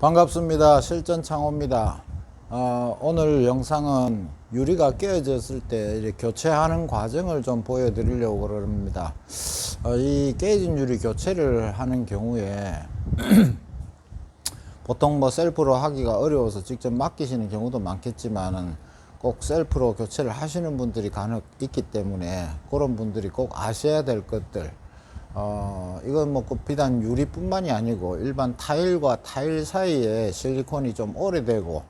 반갑습니다. 실전 창호입니다. 어, 오늘 영상은 유리가 깨어졌을 때 교체하는 과정을 좀 보여드리려고 그럽니다. 어, 이 깨진 유리 교체를 하는 경우에 보통 뭐 셀프로 하기가 어려워서 직접 맡기시는 경우도 많겠지만은 꼭 셀프로 교체를 하시는 분들이 간혹 있기 때문에 그런 분들이 꼭 아셔야 될 것들 어, 이건 뭐꼭 비단 유리뿐만이 아니고 일반 타일과 타일 사이에 실리콘이 좀 오래되고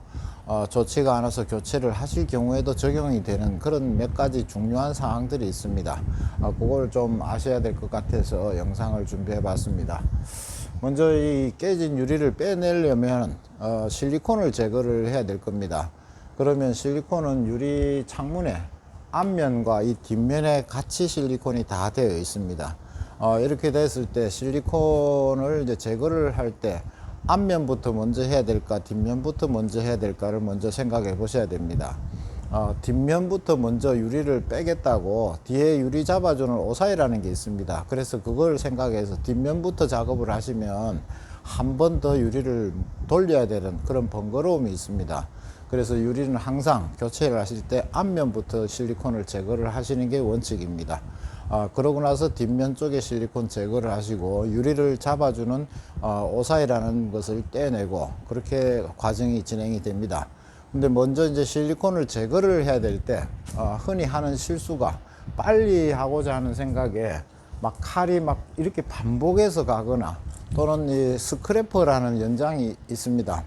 어, 좋지가 않아서 교체를 하실 경우에도 적용이 되는 그런 몇 가지 중요한 사항들이 있습니다. 어, 그걸 좀 아셔야 될 것 같아서 영상을 준비해 봤습니다. 먼저 이 깨진 유리를 빼내려면 어, 실리콘을 제거를 해야 될 겁니다. 그러면 실리콘은 유리 창문에 앞면과 이 뒷면에 같이 실리콘이 다 되어 있습니다. 어, 이렇게 됐을 때 실리콘을 이제 제거를 할 때 앞면부터 먼저 해야 될까 뒷면부터 먼저 해야 될까를 먼저 생각해 보셔야 됩니다. 어, 뒷면부터 먼저 유리를 빼겠다고 뒤에 유리 잡아주는 오사이라는 게 있습니다. 그래서 그걸 생각해서 뒷면부터 작업을 하시면 한 번 더 유리를 돌려야 되는 그런 번거로움이 있습니다. 그래서 유리는 항상 교체를 하실 때 앞면부터 실리콘을 제거를 하시는 게 원칙입니다. 아, 그러고 나서 뒷면 쪽에 실리콘 제거를 하시고 유리를 잡아주는 어, 오사이라는 것을 떼내고 그렇게 과정이 진행이 됩니다. 근데 먼저 이제 실리콘을 제거를 해야 될때 어, 흔히 하는 실수가 빨리 하고자 하는 생각에 막 칼이 막 이렇게 반복해서 가거나 또는 이 스크래퍼라는 연장이 있습니다.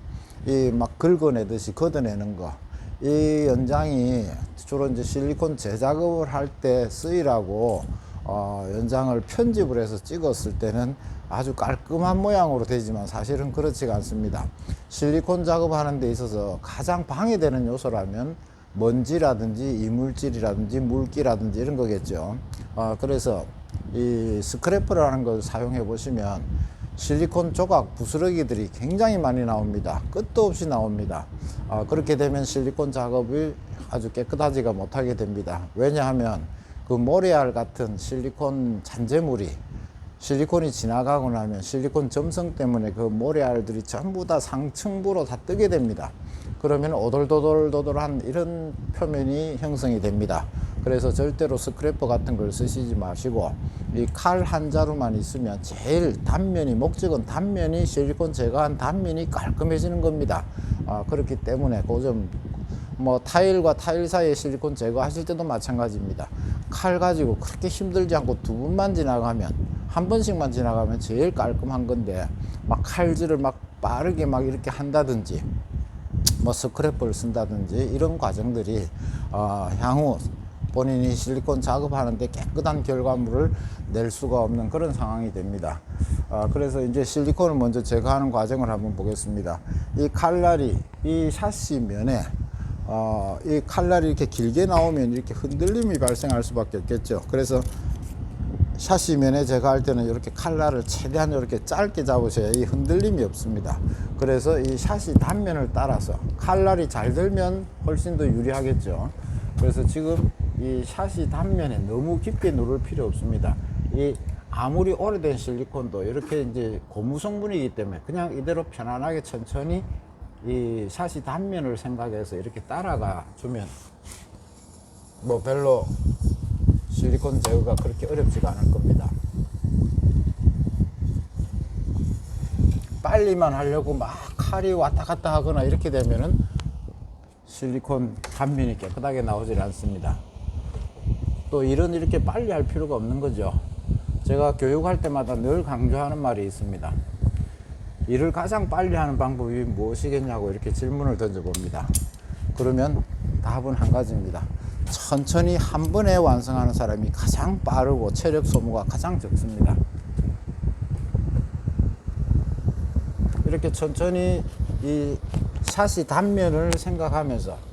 이 막 긁어내듯이 걷어내는 거. 이 연장이 주로 이제 실리콘 재작업을 할 때 쓰이라고 어, 연장을 편집을 해서 찍었을 때는 아주 깔끔한 모양으로 되지만 사실은 그렇지가 않습니다. 실리콘 작업하는 데 있어서 가장 방해되는 요소라면 먼지라든지 이물질이라든지 물기라든지 이런 거겠죠. 어, 그래서 이 스크래퍼라는 걸 사용해 보시면 실리콘 조각 부스러기들이 굉장히 많이 나옵니다. 끝도 없이 나옵니다. 어, 그렇게 되면 실리콘 작업을 아주 깨끗하지가 못하게 됩니다. 왜냐하면 그 모래알 같은 실리콘 잔재물이 실리콘이 지나가고 나면 실리콘 점성 때문에 그 모래알들이 전부 다 상층부로 다 뜨게 됩니다. 그러면 오돌도돌도돌한 이런 표면이 형성이 됩니다. 그래서 절대로 스크래퍼 같은 걸 쓰시지 마시고 이 칼 한 자루만 있으면 제일 단면이 목적은 단면이 실리콘 제거한 단면이 깔끔해지는 겁니다. 아, 그렇기 때문에 그점 뭐 타일과 타일 사이에 실리콘 제거하실 때도 마찬가지입니다. 칼 가지고 그렇게 힘들지 않고 두 번만 지나가면 한 번씩만 지나가면 제일 깔끔한 건데 막 칼질을 막 빠르게 막 이렇게 한다든지 뭐 스크래퍼를 쓴다든지 이런 과정들이 어, 향후 본인이 실리콘 작업하는데 깨끗한 결과물을 낼 수가 없는 그런 상황이 됩니다. 어, 그래서 이제 실리콘을 먼저 제거하는 과정을 한번 보겠습니다. 이 칼날이 이 샤시 면에 어, 이 칼날이 이렇게 길게 나오면 이렇게 흔들림이 발생할 수밖에 없겠죠. 그래서 샤시 면에 제가 할 때는 이렇게 칼날을 최대한 이렇게 짧게 잡으셔야 이 흔들림이 없습니다. 그래서 이 샤시 단면을 따라서 칼날이 잘 들면 훨씬 더 유리하겠죠. 그래서 지금 이 샤시 단면에 너무 깊게 누를 필요 없습니다. 이 아무리 오래된 실리콘도 이렇게 이제 고무 성분이기 때문에 그냥 이대로 편안하게 천천히 이 샤시 단면을 생각해서 이렇게 따라가 주면 뭐 별로 실리콘 제거가 그렇게 어렵지가 않을 겁니다. 빨리만 하려고 막 칼이 왔다 갔다 하거나 이렇게 되면은 실리콘 단면이 깨끗하게 나오질 않습니다. 또 일은 이렇게 빨리 할 필요가 없는 거죠. 제가 교육할 때마다 늘 강조하는 말이 있습니다. 일을 가장 빨리 하는 방법이 무엇이겠냐고 이렇게 질문을 던져봅니다. 그러면 답은 한 가지입니다. 천천히 한 번에 완성하는 사람이 가장 빠르고 체력 소모가 가장 적습니다. 이렇게 천천히 이 샷이 단면을 생각하면서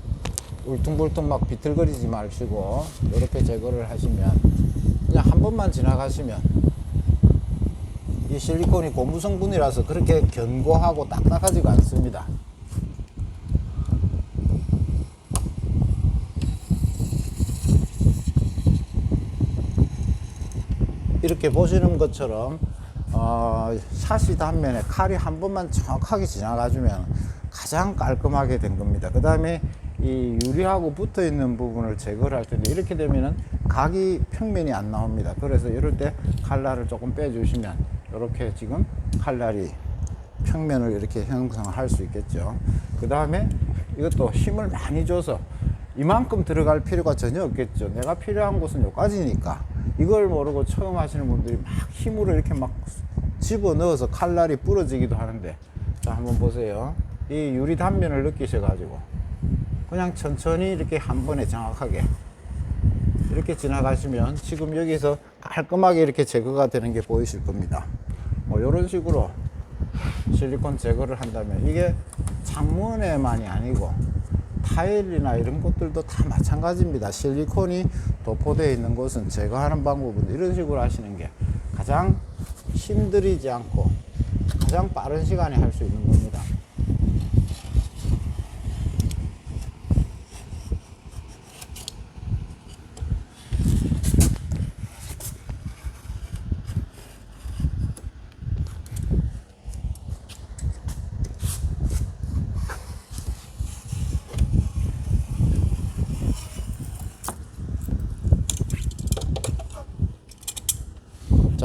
울퉁불퉁 막 비틀거리지 마시고 이렇게 제거를 하시면 그냥 한 번만 지나가시면 이 실리콘이 고무 성분이라서 그렇게 견고하고 딱딱하지가 않습니다. 이렇게 보시는 것처럼 어, 어, 샷이 단면에 칼이 한 번만 정확하게 지나가주면 가장 깔끔하게 된 겁니다. 그 다음에 이 유리하고 붙어 있는 부분을 제거를 할 텐데 이렇게 되면은 각이 평면이 안 나옵니다. 그래서 이럴 때 칼날을 조금 빼주시면 이렇게 지금 칼날이 평면을 이렇게 형성할 수 있겠죠. 그 다음에 이것도 힘을 많이 줘서 이만큼 들어갈 필요가 전혀 없겠죠. 내가 필요한 곳은 여기까지니까 이걸 모르고 처음 하시는 분들이 막 힘으로 이렇게 막 집어 넣어서 칼날이 부러지기도 하는데 자 한번 보세요. 이 유리 단면을 느끼셔 가지고 그냥 천천히 이렇게 한 번에 정확하게 이렇게 지나가시면 지금 여기서 깔끔하게 이렇게 제거가 되는 게 보이실 겁니다. 뭐 이런 식으로 실리콘 제거를 한다면 이게 창문에만이 아니고 타일이나 이런 것들도 다 마찬가지입니다. 실리콘이 도포되어 있는 곳은 제거하는 방법은 이런 식으로 하시는 게 가장 힘들이지 않고 가장 빠른 시간에 할 수 있는 겁니다.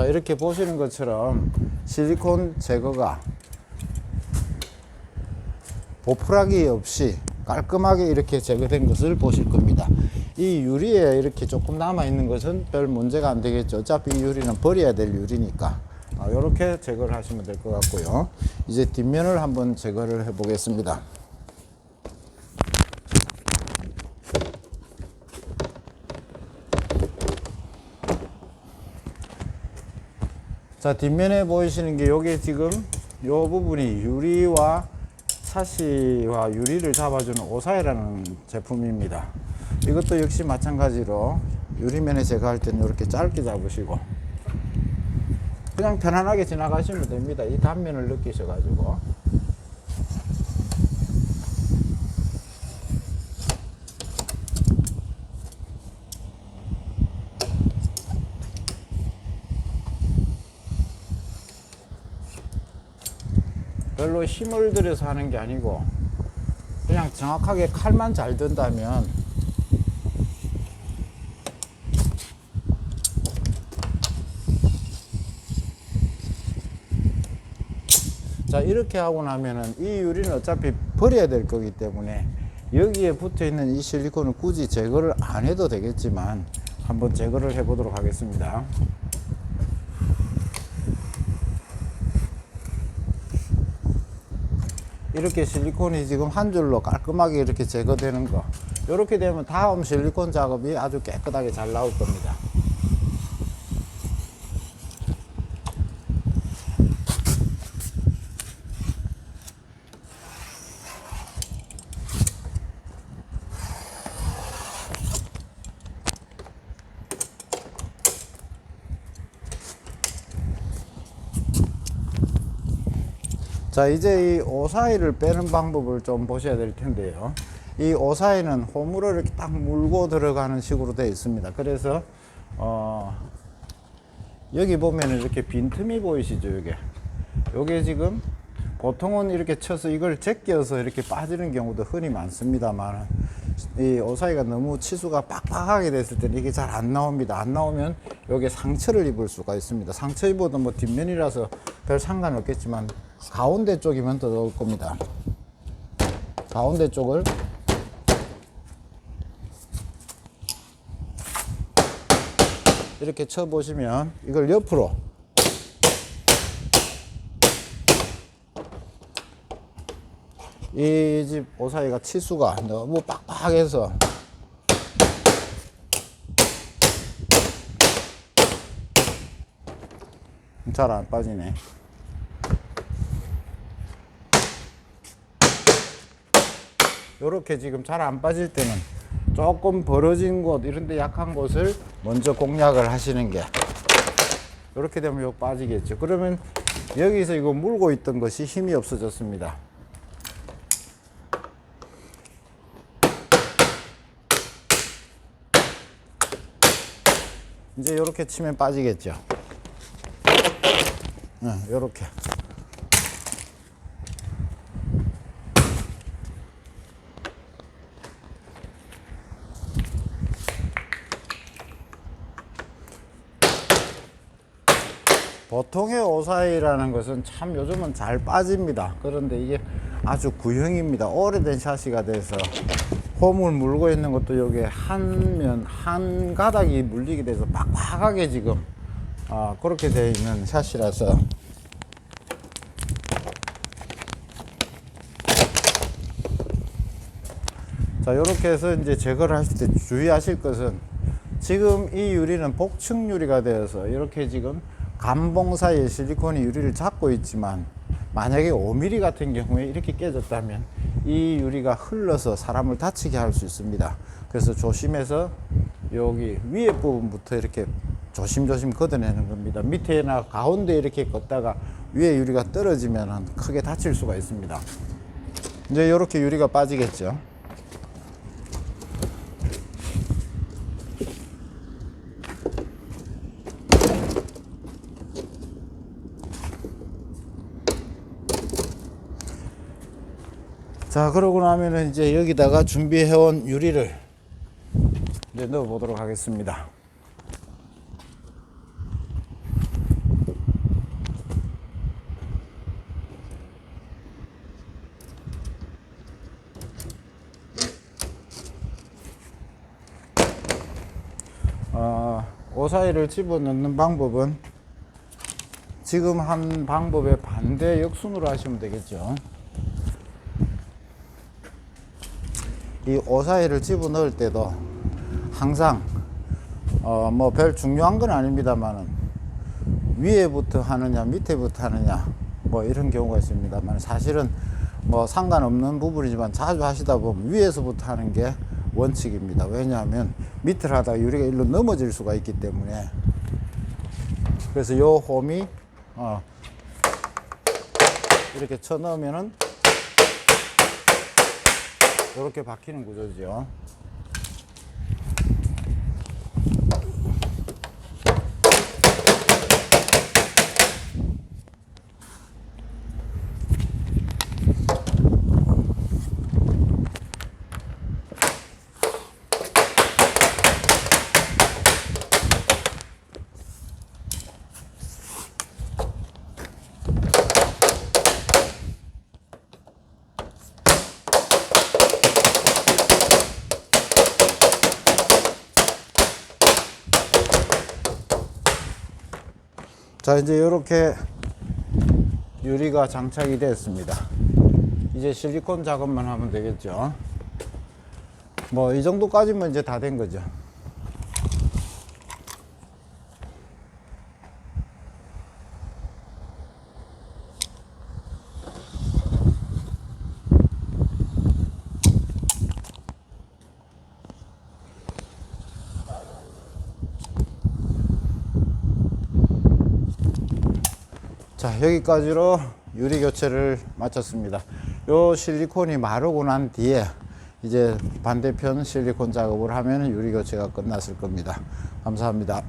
자 이렇게 보시는 것처럼 실리콘 제거가 보풀하기 없이 깔끔하게 이렇게 제거된 것을 보실 겁니다. 이 유리에 이렇게 조금 남아 있는 것은 별 문제가 안 되겠죠. 어차피 이 유리는 버려야 될 유리니까 이렇게 제거를 하시면 될 것 같고요. 이제 뒷면을 한번 제거를 해 보겠습니다. 자 뒷면에 보이시는 게 요게 지금 요 부분이 유리와 사시와 유리를 잡아주는 오사이라는 제품입니다. 이것도 역시 마찬가지로 유리면에 제거할 때는 이렇게 짧게 잡으시고 그냥 편안하게 지나가시면 됩니다. 이 단면을 느끼셔 가지고 별로 힘을 들여서 하는 게 아니고 그냥 정확하게 칼만 잘 든다면 자 이렇게 하고 나면은 이 유리는 어차피 버려야 될 거기 때문에 여기에 붙어 있는 이 실리콘은 굳이 제거를 안 해도 되겠지만 한번 제거를 해 보도록 하겠습니다 이렇게 실리콘이 지금 한 줄로 깔끔하게 이렇게 제거되는 거 이렇게 되면 다음 실리콘 작업이 아주 깨끗하게 잘 나올 겁니다 자 이제 이 오사이를 빼는 방법을 좀 보셔야 될 텐데요 이 오사이는 호물을 이렇게 딱 물고 들어가는 식으로 되어 있습니다 그래서 어 여기 보면 이렇게 빈틈이 보이시죠 이게 요게 지금 보통은 이렇게 쳐서 이걸 제껴서 이렇게 빠지는 경우도 흔히 많습니다만 이 오사이가 너무 치수가 빡빡하게 됐을 때는 이게 잘 안 나옵니다. 안 나오면 여기에 상처를 입을 수가 있습니다. 상처 입어도 뭐 뒷면이라서 별 상관없겠지만 가운데 쪽이면 더 좋을 겁니다. 가운데 쪽을 이렇게 쳐 보시면 이걸 옆으로 이 집 오사이가 치수가 너무 빡빡해서 잘 안 빠지네. 요렇게 지금 잘 안 빠질 때는 조금 벌어진 곳 이런 데 약한 곳을 먼저 공략을 하시는 게 이렇게 되면 요 빠지겠죠. 그러면 여기서 이거 물고 있던 것이 힘이 없어졌습니다. 이제 이렇게 치면 빠지겠죠. 이렇게. 보통의 오사이라는 것은 참 요즘은 잘 빠집니다. 그런데 이게 아주 구형입니다. 오래된 샤시가 돼서 홈을 물고 있는 것도 여기에 한 면, 한 가닥이 물리게 돼서 빡빡하게 지금 아, 그렇게 되어 있는 샤시라서 자, 이렇게 해서 이제 제거를 하실 때 주의하실 것은 지금 이 유리는 복층 유리가 되어서 이렇게 지금 감봉 사이에 실리콘이 유리를 잡고 있지만 만약에 5mm 같은 경우에 이렇게 깨졌다면 이 유리가 흘러서 사람을 다치게 할 수 있습니다. 그래서 조심해서 여기 위에 부분부터 이렇게 조심조심 걷어내는 겁니다. 밑에나 가운데 이렇게 걷다가 위에 유리가 떨어지면 크게 다칠 수가 있습니다. 이제 이렇게 유리가 빠지겠죠. 자, 그러고 나면은 이제 여기다가 준비해온 유리를 이제 넣어 보도록 하겠습니다. 어, 오사이를 집어넣는 방법은 지금 한 방법의 반대 역순으로 하시면 되겠죠. 이 오사이를 집어 넣을 때도 항상 어 뭐 별 중요한 건 아닙니다만은 위에부터 하느냐 밑에부터 하느냐 뭐 이런 경우가 있습니다만 사실은 뭐 상관없는 부분이지만 자주 하시다 보면 위에서부터 하는 게 원칙입니다. 왜냐하면 밑을 하다가 유리가 일로 넘어질 수가 있기 때문에 그래서 요 홈이 어 이렇게 쳐 넣으면은 이렇게 박히는 구조죠. 자 이제 이렇게 유리가 장착이 됐습니다. 이제 실리콘 작업만 하면 되겠죠. 뭐 이 정도까지면 이제 다 된 거죠 자 여기까지로 유리 교체를 마쳤습니다. 요 실리콘이 마르고 난 뒤에 이제 반대편 실리콘 작업을 하면 유리 교체가 끝났을 겁니다. 감사합니다